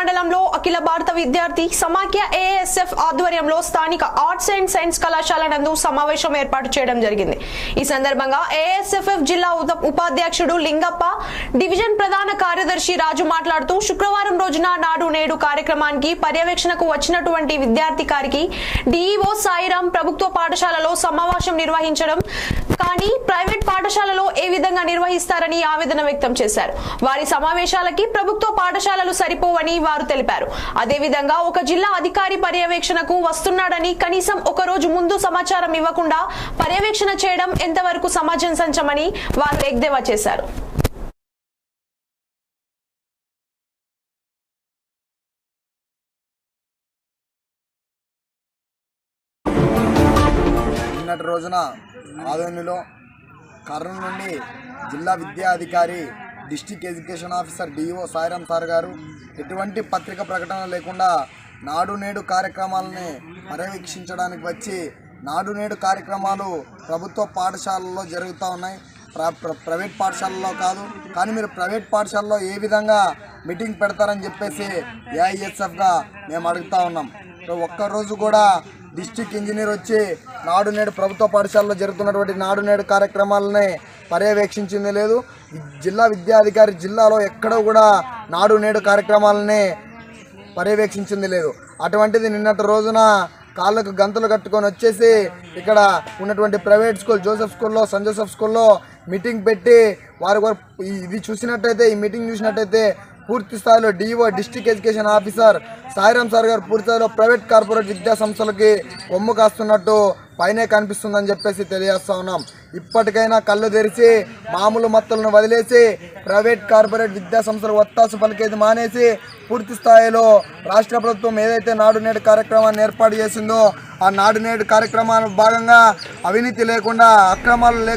మండలంలో అఖిల భారత విద్యార్థి సమాఖ్య ఏఎస్ఎఫ్ ఆధ్వర్యంలో స్థానిక ఆర్ట్స్ అండ్ సైన్స్ కళాశాల నందు సమావేశం ఏర్పాటు చేయడం జరిగింది. ఈ సందర్భంగా ఏఎస్ఎఫ్ఎఫ్ జిల్లా ఉపాధ్యక్షుడు లింగప్ప డివిజన్ ప్రధాన కార్యదర్శి రాజు మాట్లాడుతూ శుక్రవారం రోజున నాడు నేడు కార్యక్రమానికి పర్యవేక్షణకు వచ్చినటువంటి విద్యార్థి గారికి డిఈఓ సాయిరాం ప్రభుత్వ పాఠశాలలో సమావేశం నిర్వహించడం కానీ ప్రైవేట్ పాఠశాల విధంగా నిర్వహిస్తారని ఆవేదన వ్యక్తం చేశారు. వారి సమావేశాలకి ప్రభుత్వ పాఠశాలలు సరిపోవని వారు తెలిపారు. అదేవిధంగా ఒక జిల్లా అధికారి పర్యవేక్షణకు వస్తున్నాడని కనీసం ఒక రోజు ముందు సమాచారం ఇవ్వకుండా పర్యవేక్షణ చేయడం ఎంతవరకు సమాజం సంచమని వారు ఎగ్దేవా చేశారు. నిన్నటి రోజున ఆదోనిలో కర్నూలు నుండి జిల్లా విద్యా అధికారి district education officer DO Sairam sir గారు. ఎటువంటి పత్రిక ప్రకటన లేకుండా నాడు నేడు కార్యక్రమాలని పర్యవేక్షించడానికి వచ్చి నాడు నేడు కార్యక్రమాలు ప్రభుత్వ పాఠశాలల్లో జరుగుతూ ఉన్నాయి. ప్ర ప్ర- ప్రైవేట్ పాఠశాలలో కాదు కానీ మీరు ప్రైవేట్ పాఠశాలలో ఏ విధంగా మీటింగ్ పెడతారని చెప్పేసి ఏఐఎస్ఎఫ్గా మేము అడుగుతా ఉన్నాం. సో ఒక్కరోజు కూడా డిస్టిక్ ఇంజనీర్ వచ్చి నాడు నేడు ప్రభుత్వ పాఠశాలలో జరుగుతున్నటువంటి నాడు నేడు కార్యక్రమాలని పర్యవేక్షించింది లేదు. జిల్లా విద్యాధికారి జిల్లాలో ఎక్కడ కూడా నాడు నేడు కార్యక్రమాలని పర్యవేక్షించింది లేదు. అటువంటిది నిన్నటి రోజున కాళ్ళకు గంతులు కట్టుకొని వచ్చేసి ఇక్కడ ఉన్నటువంటి ప్రైవేట్ స్కూల్ జోసెఫ్ స్కూల్లో సంజోసెఫ్ స్కూల్లో మీటింగ్ పెట్టి వారి వారు ఇది చూసినట్టయితే ఈ మీటింగ్ చూసినట్టయితే పూర్తి స్థాయిలో DO district education officer Sairam sir గారు పూర్తి స్థాయిలో ప్రైవేట్ కార్పొరేట్ విద్యా సంస్థలకి ఒమ్ము కాస్తున్నట్టు పైనే కనిపిస్తుందని చెప్పేసి తెలియజేస్తా ఉన్నాం. ఇప్పటికైనా కళ్ళు తెరిచి మామూలు మత్తులను వదిలేసి ప్రైవేట్ కార్పొరేట్ విద్యా సంస్థలు ఒత్తాసు పలికేది మానేసి పూర్తి స్థాయిలో రాష్ట్ర ప్రభుత్వం ఏదైతే నాడు నేడు కార్యక్రమాన్ని ఏర్పాటు చేసిందో ఆ నాడు నేడు కార్యక్రమాల భాగంగా అవినీతి లేకుండా అక్రమాలు